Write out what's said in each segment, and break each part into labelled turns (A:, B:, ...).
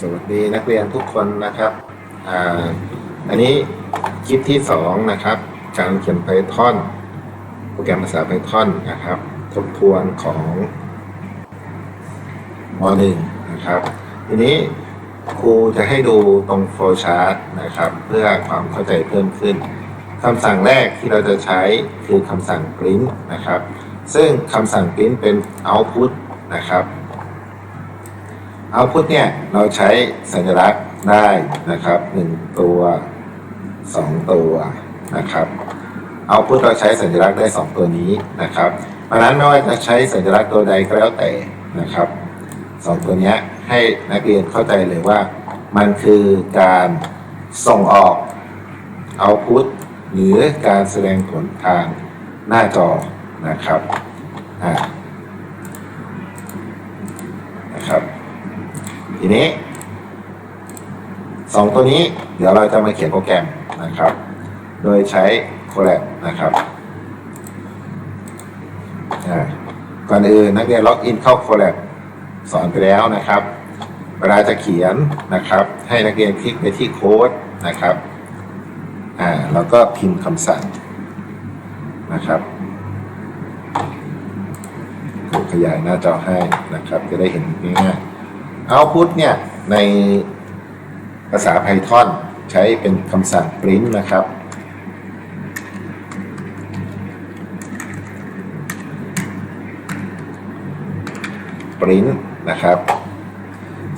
A: สวัสดีนักเรียนทุกคนนะครับอ,อันนี้คลิปที่สองนะครับการเขียน Python โปรแกรมภาษา Python นะครับทบทวนของม .1 นะครับทีนี้ครูจะให้ดูตรง flowchart นะครับเพื่อความเข้าใจเพิ่มขึ้นคำสั่งแรกที่เราจะใช้คือคำสั่ง print นะครับ ซึ่งคำสั่ง print เป็น output นะครับ เอาพุทเนี่ย เราใช้สัญลักษณ์ได้นะครับหนึ่งตัวสองตัวนะครับเอาพุทเราใช้สัญลักษณ์ได้สองตัวนี้นะครับเพราะนั้นไม่ว่าจะใช้สัญลักษณ์ตัวใดก็แล้วแต่นะครับสองตัวเนี้ยให้นักเรียนเข้าใจเลยว่า มันคือการส่งออกเอาพุทหรือการแสดงผลทางหน้าจอนะครับอ่านะครับ ทีนี้สองตัวนี้เดี๋ยวเราจะมาเขียนโปรแกรมนะครับ โดยใช้ Colab นะครับก่อนอื่นนักเรียนล็อกอินเข้า Colab สอนไปแล้วนะครับ เวลาจะเขียนนะครับ ให้นักเรียนคลิกไปที่โค้ดนะครับอ่าแล้วก็พิมพ์คำสั่งนะครับขยายหน้าจอให้นะครับ จะได้เห็นง่ายๆ Output เนี่ย ในภาษา Python ใช้เป็นคำสั่ง print นะครับ print นะครับ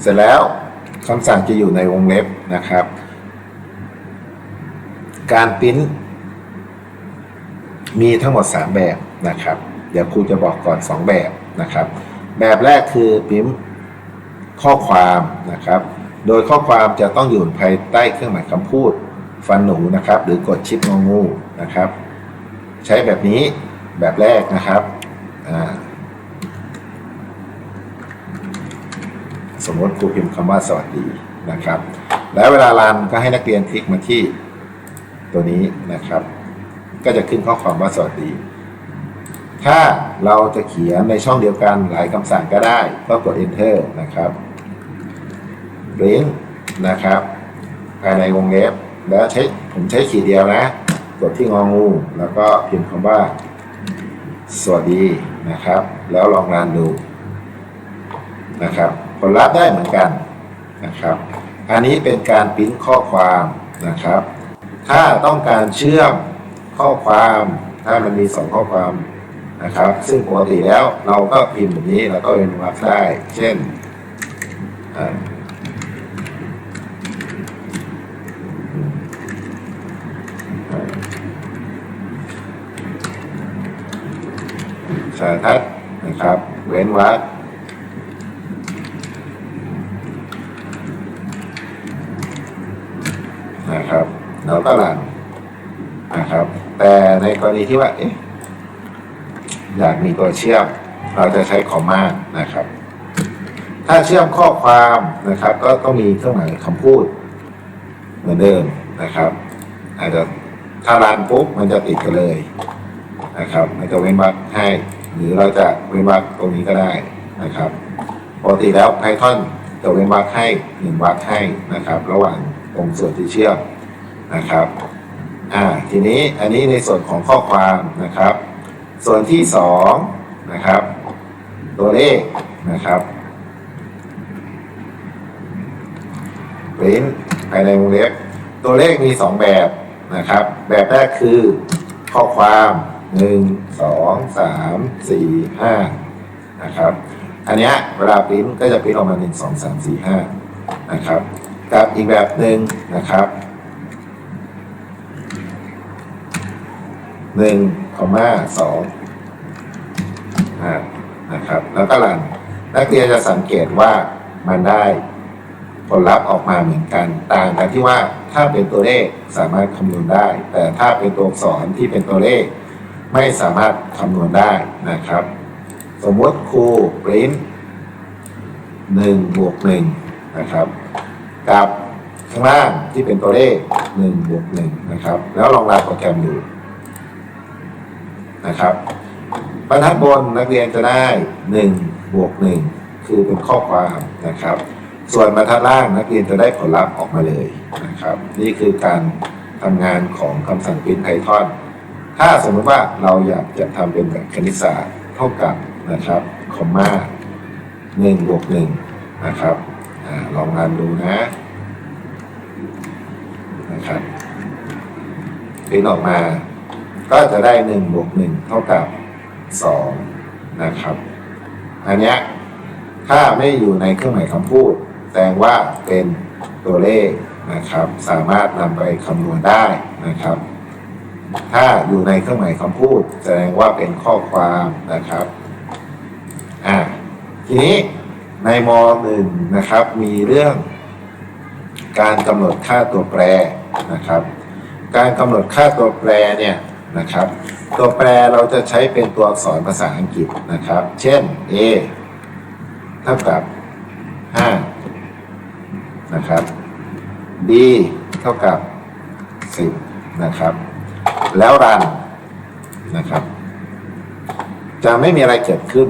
A: เสร็จแล้วคำสั่งจะอยู่ในวงเล็บนะครับ การ print มีทั้งหมด 3 แบบนะครับ เดี๋ยวครูจะบอกก่อน 2 แบบนะครับ แบบแรกคือ print ข้อความนะครับ โดยข้อความจะต้องอยู่ภายใต้เครื่องหมายคำพูดฟันหนูนะครับ หรือกดชิปงงูนะครับ ใช้แบบนี้แบบแรกนะครับสมมติครูพิมพ์คำว่าสวัสดีนะครับ แล้วเวลารันก็ให้นักเรียนคลิกมาที่ตัวนี้นะครับ ก็จะขึ้นข้อความว่าสวัสดี ถ้าเราจะเขียนในช่องเดียวกันหลายคำสั่งก็ได้ ก็กด enter นะครับ print นะครับ ภายในวงเล็บ แล้วใช้ผมใช้ขีดเดียวนะ กดที่งองู แล้วก็พิมพ์คำว่า สวัสดีนะครับ แล้วลองรันดูนะครับผลลัพธ์ได้เหมือนกันนะครับ อันนี้เป็นการพิมพ์ข้อความนะครับ ถ้าต้องการเชื่อมข้อความถ้ามันมีสองข้อความนะครับ ซึ่งปกติแล้วเราก็พิมพ์แบบนี้แล้วก็เป็นวรรคได้ เช่น สารทัศน์นะครับ เว้นวรรคนะครับแล้วก็หลังนะครับ แต่ในกรณีที่ว่าเอ๊ะอยากมีตัวเชื่อม เราจะใช้คอมมานะครับ ถ้าเชื่อมข้อความนะครับ ก็ต้องมีเครื่องหมายคำพูด เหมือนเดิมนะครับ อาจจะถ้ารันปุ๊บมันจะติดกันเลยนะครับ มันจะเว้นวรรคให้ หรือเราจะเว้นวรรคตรงนี้ก็ได้นะครับปกติแล้ว Python จะเว้นวรรคให้หนึ่งวรรคให้นะครับ ระหว่างตรงส่วนที่เชื่อมนะครับอ่าทีนี้อันนี้ในส่วนของข้อความนะครับ ส่วนที่สองนะครับ ตัวเลขนะครับ print ภายในวงเล็บตัวเลขมีสองแบบนะครับ แบบแรกคือข้อความ หนึ่งสองสามสี่ห้านะครับ อันเนี้ยเวลาปริ้นก็จะปริ้นออกมาหนึ่งสองสามสี่ห้านะครับ กับอีกแบบหนึ่งนะครับหนึ่งคอมมาสองนะครับ แล้วก็รันนักเรียนจะสังเกตว่ามันได้ผลลัพธ์ออกมาเหมือนกัน ต่างกันที่ว่าถ้าเป็นตัวเลขสามารถคำนวณได้ แต่ถ้าเป็นตัวอักษรที่เป็นตัวเลข ไม่สามารถคำนวณได้นะครับ สมมติครูปริ้นหนึ่งบวกหนึ่งนะครับ กับข้างล่างที่เป็นตัวเลขหนึ่งบวกหนึ่งนะครับ แล้วลองรันโปรแกรมดูนะครับบรรทัดบนนักเรียนจะได้หนึ่งบวกหนึ่งคือเป็นข้อความนะครับ ส่วนบรรทัดล่างนักเรียนจะได้ผลลัพธ์ออกมาเลยนะครับ นี่คือการทำงานของคำสั่ง print Python ถ้าสมมติว่าเราอยากจะทำเป็นแบบคณิตศาสตร์เท่ากับนะครับคอมมาหนึ่งบวกหนึ่งนะครับอลองอ่านดูนะนะครับพิมพ์ออกมา ก็จะได้หนึ่งบวกหนึ่งเท่ากับสองนะครับ อันนี้ถ้าไม่อยู่ในเครื่องหมายคำพูดแสดงว่าเป็นตัวเลขนะครับ สามารถนำไปคำนวณได้นะครับ ถ้าอยู่ในเครื่องหมายคำพูด แสดงว่าเป็นข้อความนะครับ อ่า ทีนี้ในมหนึ่งนะครับ มีเรื่อง การกำหนดค่าตัวแปรนะครับ การกำหนดค่าตัวแปรเนี่ยนะครับ ตัวแปรเราจะใช้เป็นตัวอักษรภาษาอังกฤษนะครับ เช่น a เท่ากับ 5 นะครับ b เท่ากับ 10 นะครับ แล้วรันนะครับ จะไม่มีอะไรเกิดขึ้น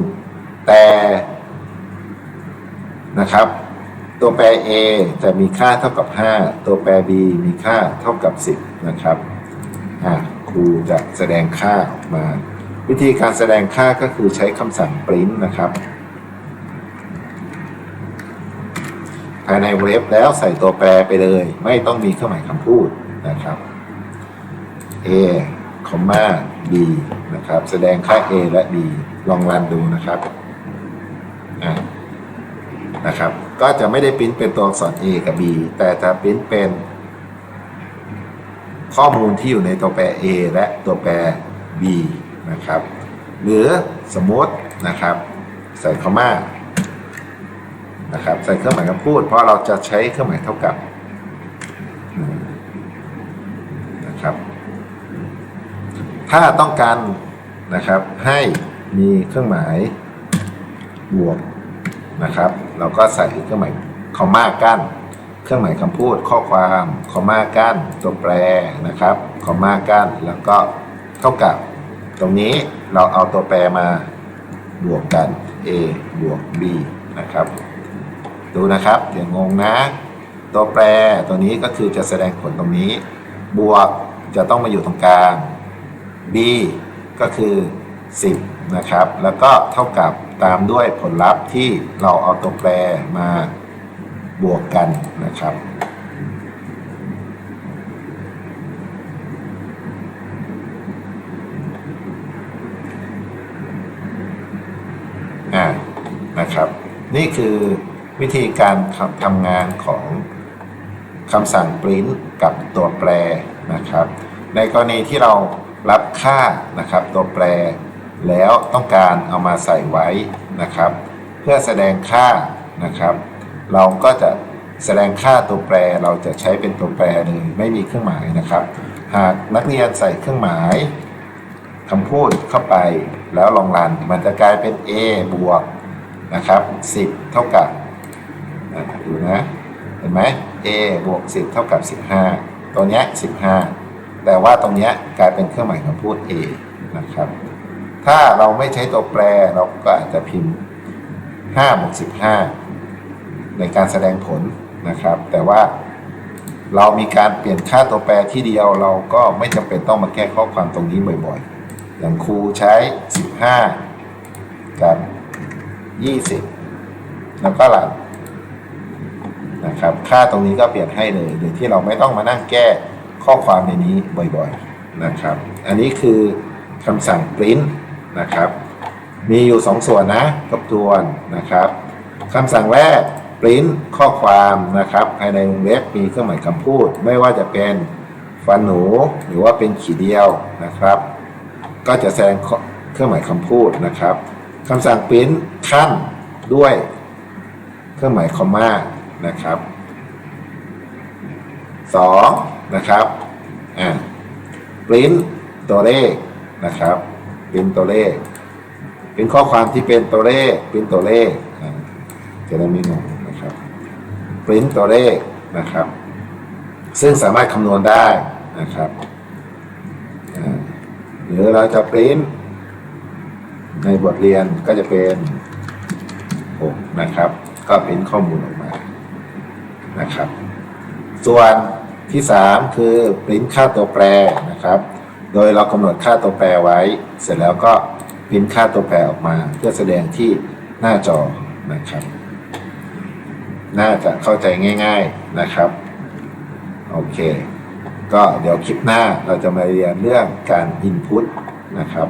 A: แต่นะครับ ตัวแปร a จะมีค่าเท่ากับ 5 ตัวแปร b มีค่าเท่ากับ 10 นะครับอ่าครูจะแสดงค่าออกมา วิธีการแสดงค่าก็คือใช้คำสั่ง print นะครับภายในเว็บแล้วใส่ตัวแปรไปเลย ไม่ต้องมีเครื่องหมายคำพูดนะครับ a คอมมา b นะครับ แสดงค่า a และ b ลองรันดูนะครับนะครับ ก็จะไม่ได้ปริ้นเป็นตัวอักษร a กับ b แต่จะปริ้นเป็น ข้อมูลที่อยู่ในตัวแปร a และตัวแปร b นะครับ หรือสมมตินะครับ ใส่คอมมานะครับ ใส่เครื่องหมายคำพูด เพราะเราจะใช้เครื่องหมายเท่ากับ ถ้าต้องการนะครับ ให้มีเครื่องหมายบวกนะครับ เราก็ใส่เครื่องหมายคอมมากั้น เครื่องหมายคำพูดข้อความคอมมากั้น ตัวแปรนะครับคอมมากั้น แล้วก็เท่ากับ ตรงนี้เราเอาตัวแปรมาบวกกัน a บวก b นะครับ ดูนะครับอย่างงงนะ ตัวแปรตัวนี้ก็คือจะแสดงผลตรงนี้ บวกจะต้องมาอยู่ตรงกลาง b ก็คือ 10 นะครับ แล้วก็เท่ากับตามด้วยผลลัพธ์ที่เราเอาตัวแปรมาบวกกันนะครับ อ่า นะครับ นี่คือวิธีการทำงานของคำสั่ง print กับตัวแปรนะครับ ในกรณีที่เรา รับค่านะครับตัวแปรแล้วต้องการเอามาใส่ไว้นะครับ เพื่อแสดงค่านะครับ เราก็จะแสดงค่าตัวแปรเราจะใช้เป็นตัวแปรเลยไม่มีเครื่องหมายนะครับ หากนักเรียนใส่เครื่องหมายคำพูดเข้าไปแล้วลองรันมันจะกลายเป็น a บวกนะครับ10 เท่ากับดูนะ เห็นไหม a บวก10 เท่ากับ 15 ตัวนี้15 แต่ว่าตรงนี้กลายเป็นเครื่องหมายคำพูด a นะครับ ถ้าเราไม่ใช้ตัวแปรเราก็อาจจะพิมพ์5บวก15 ในการแสดงผลนะครับ แต่ว่าเรามีการเปลี่ยนค่าตัวแปรที่เดียวเราก็ไม่จำเป็นต้องมาแก้ข้อความตรงนี้บ่อยๆ อย่างครูใช้ 15 กับ 20 แล้วก็หลังนะครับ ค่าตรงนี้ก็เปลี่ยนให้เลยโดยที่เราไม่ต้องมานั่งแก้ ข้อความในนี้บ่อยๆนะครับ อันนี้คือคำสั่ง print นะครับ มีอยู่ 2 ส่วนนะทบทวนนะครับคำสั่งแรก print ข้อความนะครับ ภายในวงเล็บมีเครื่องหมายคำพูด ไม่ว่าจะเป็นฟันหนูหรือว่าเป็นขีดเดียวนะครับ ก็จะแสดงเครื่องหมายคำพูดนะครับคำสั่ง print ขั้นด้วย เครื่องหมายคอมมานะครับ สองนะครับอ่า print ตัวเลขนะครับ print ตัวเลขเป็นข้อความที่เป็นตัวเลขเป็นตัวเลขอ่าจะได้ไม่งงนะครับ print ตัวเลขนะครับ ซึ่งสามารถคำนวณได้นะครับหรือเราจะ print ในบทเรียนก็จะเป็น6นะครับ ก็เป็นข้อมูลออกมานะครับ ส่วน ที่ 3 คือปริ้นค่าตัวแปรนะครับ โดยเรากำหนดค่าตัวแปรไว้ เสร็จแล้วก็ปริ้นค่าตัวแปรออกมา เพื่อแสดงที่หน้าจอนะครับ น่าจะเข้าใจง่าย ๆนะครับ โอเค ก็เดี๋ยวคลิปหน้าเราจะมาเรียนเรื่องการ input นะครับ